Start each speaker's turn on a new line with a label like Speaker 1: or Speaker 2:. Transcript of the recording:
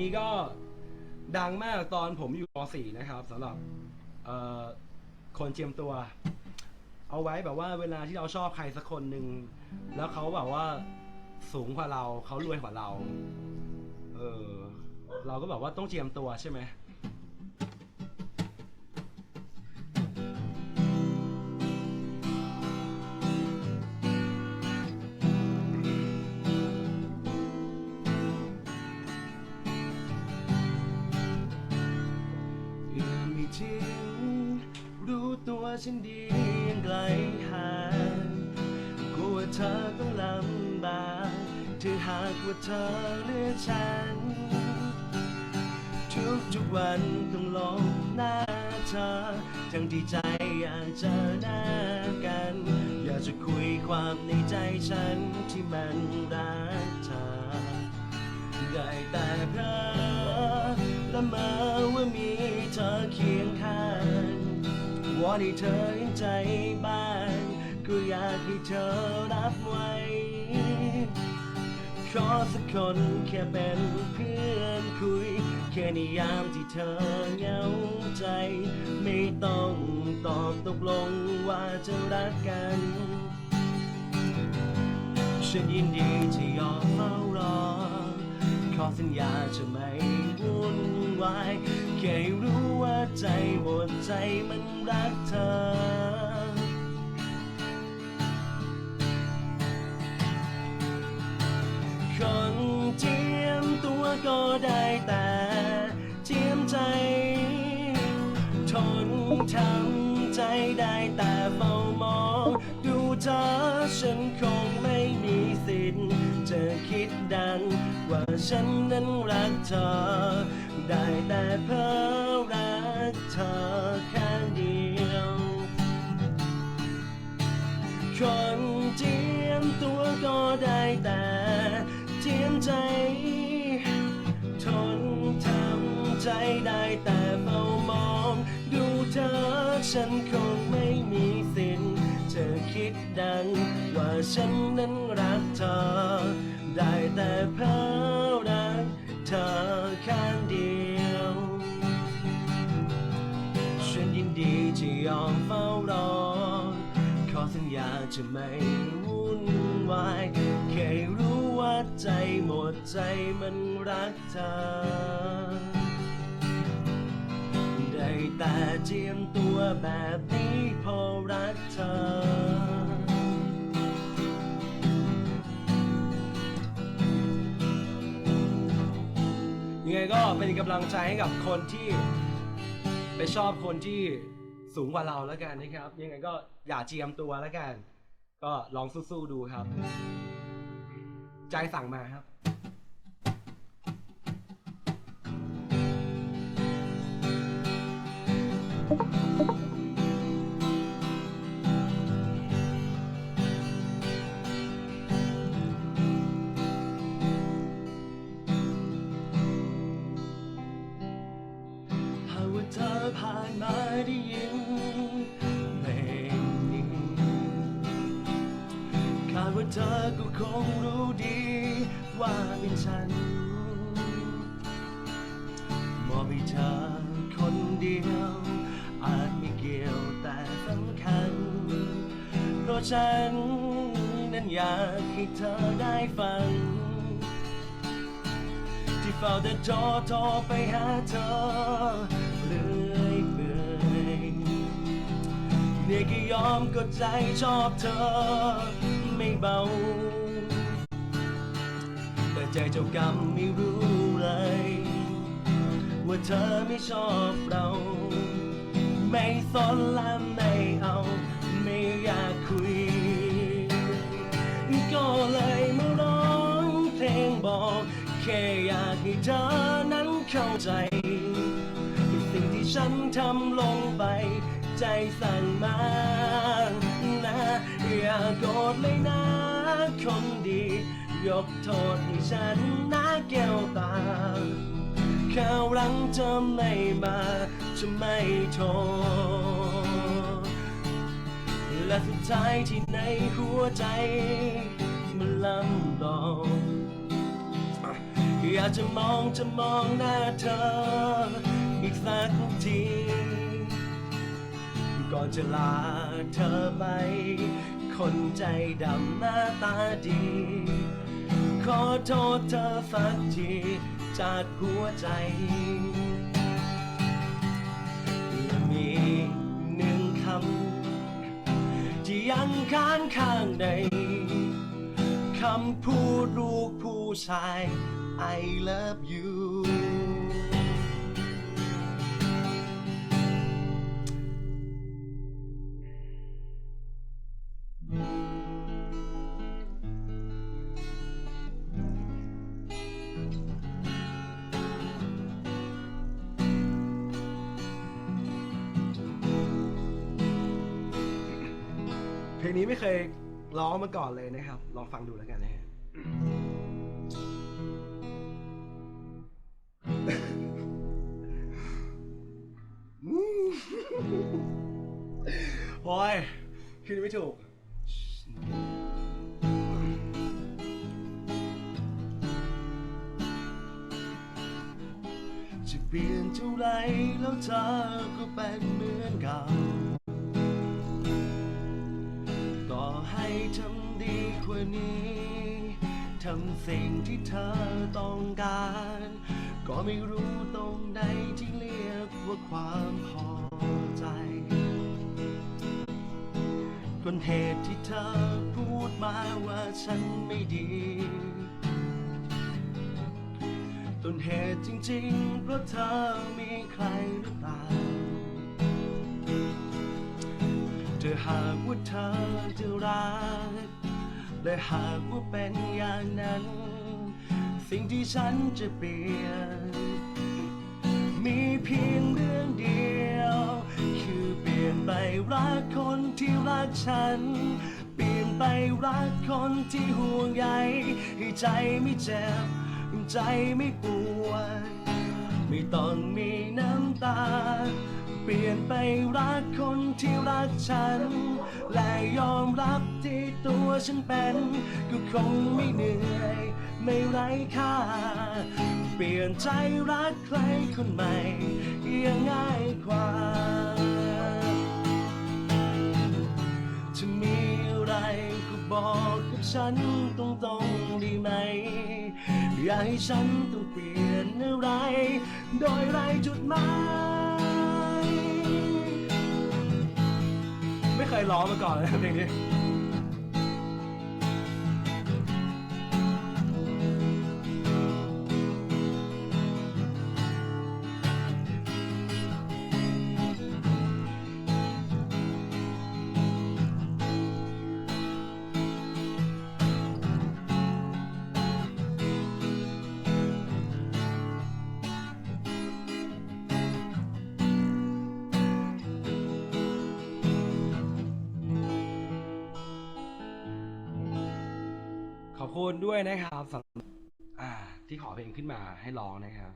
Speaker 1: นี้ก็ดังมากตอนผมอยู่ป .4 นะครับสำหรับเอ่อคนเจียมตัว เอาไว้แบบว่าเวลาที่เราชอบใครสักคนหนึ่งแล้วเขาแบบว่าสูงกว่าเราเขารวยกว่าเรา เออเราก็แบบว่าต้องเจียมตัวใช่ไหม ถึง รู้ตัวฉันดียังไกลห่างกลัวเธอต้องลำบากถ้าหากว่าเธอเลือกฉัน ทุกทุกๆวันต้องลองหน้าเธอทั้งที่ใจอยากเจอหน้ากัน อยากจะคุยความในใจฉันที่มันรักเธอได้แต่เพลอ ละเมอว่ามีเธอเคียงข้างวอนให้เธอเห็นใจบ้างก็อยากให้เธอรับไว้ ขอสักคนแค่เป็นเพื่อนคุย แค่ในยามที่เธอเหงาใจ ไม่ต้องตอบตกลงว่าจะรักกัน ฉันยินดีที่ยอมเฝ้ารอ ขอสัญญาจะไม่วุ่นวายแค่รู้ว่าใจหมดใจมันรักเธอ คนเจียมตัวก็ได้แต่ เธอฉันคงไม่มีสิทธิ์จะคิดดังว่าฉันนั้นรักเธอ ได้แต่เพ้อรักเธอข้างเดียว คนเจียมตัวก็ได้แต่เจียมใจ ทนทำใจได้แต่เฝ้ามอง ดูเธอฉันคง คิดดัง ว่าฉันนั้นรักเธอ ได้แต่เพ้อรักเธอข้างเดียว ฉันยินดีจะยอมเฝ้ารอ ขอสัญญาจะไม่วุ่นวายแค่รู้ว่าใจหมดใจมันรักเธอได้แต่เจียมตัวแบบนี้พอรักเธอ ยังไงก็เป็นกำลังใจให้กับคนที่ไปชอบคนที่สูงกว่าเราแล้วกันนะครับ ยังไงก็อย่าเจียมตัวแล้วกัน ก็ลองสู้ๆดูครับ ใจสั่งมาครับ ธอผ่านมาได้ยินเพลงนี้คาดว่าเธอก็คงรู้ดีว่าเป็นฉันมอบให้เธอคนเดียว อาจไม่เกี่ยวแต่สำคัญ เพราะฉันนั้นอยากให้เธอได้ฟัง ที่เฝ้าแต่จอโทรไปหาเธอ เนี่ยก็ยอมก็ใจชอบเธอไม่เบา แต่ใจเจ้ากรรมไม่รู้เลย ว่าเธอไม่ชอบเรา ไม่สนและไม่เอา ไม่อยากคุย ก็เลยมาร้องเพลงบอก แค่อยากให้เธอนั้นเข้าใจในสิ่งที่ฉันทำลงไป ใจสั่งมานะอย่าโกรธเลยนะคนดี ยกโทษให้ฉันนะแก้วตาข้าวหลังจะไม่มาจะไม่โทษและสุดท้ายที่ในหัวใจมันลำลองอยากจะมองจะมองหน้าเธออีกสักที ก่อนจะลาเธอไป คนใจดำหน้าตาดี ขอโทษเธอสักทีจากหัวใจและมีหนึ่งคำที่ยังค้างข้างในคำพูดลูกผู้ชาย I love you ลงนี้ไม่เคยร้องมาก่อนเลยนะครับ ลองฟังดูแล้วกันนะฮะ โอ้ยคิดไม่ถูก จะเปลี่ยนเท่าไรแล้วเธอก็เป็นเหมือนเก่า กว่านี้ทำสิ่งที่เธอต้องการ ก็ไม่รู้ตรงใดที่เรียกว่าความพอใจต้นเหตุที่เธอพูดมาว่าฉันไม่ดีต้นเหตุจริงๆ เพราะเธอมีใครหรือเปล่าถ้าหากว่าเธอจะรัก และหากว่าเป็นอย่างนั้น สิ่งที่ฉันจะเปลี่ยน มีเพียงเรื่องเดียว คือเปลี่ยนไปรักคนที่รักฉัน เปลี่ยนไปรักคนที่ห่วงใยให้ใจไม่เจ็บ ใจไม่ปวดไม่ต้องมีน้ำตา เปลี่ยนไปรักคนที่รักฉัน และยอมรับที่ตัวฉันเป็น ก็คงไม่เหนื่อย ไม่ไร้ค่า เปลี่ยนใจรักใครคนใหม่ยังง่ายกว่าจะมีอะไรก็บอกกับฉันตรงๆด้ไหม อย่าให้ฉันต้องเปลี่ยนอะไร โดยไรจุดหมาย ไม่เคยร้องมาก่อนเลยเพลงนี้ คุณด้วยนะครับสำหรับอ่าที่ขอเพลงขึ้นมาให้ร้องนะครับ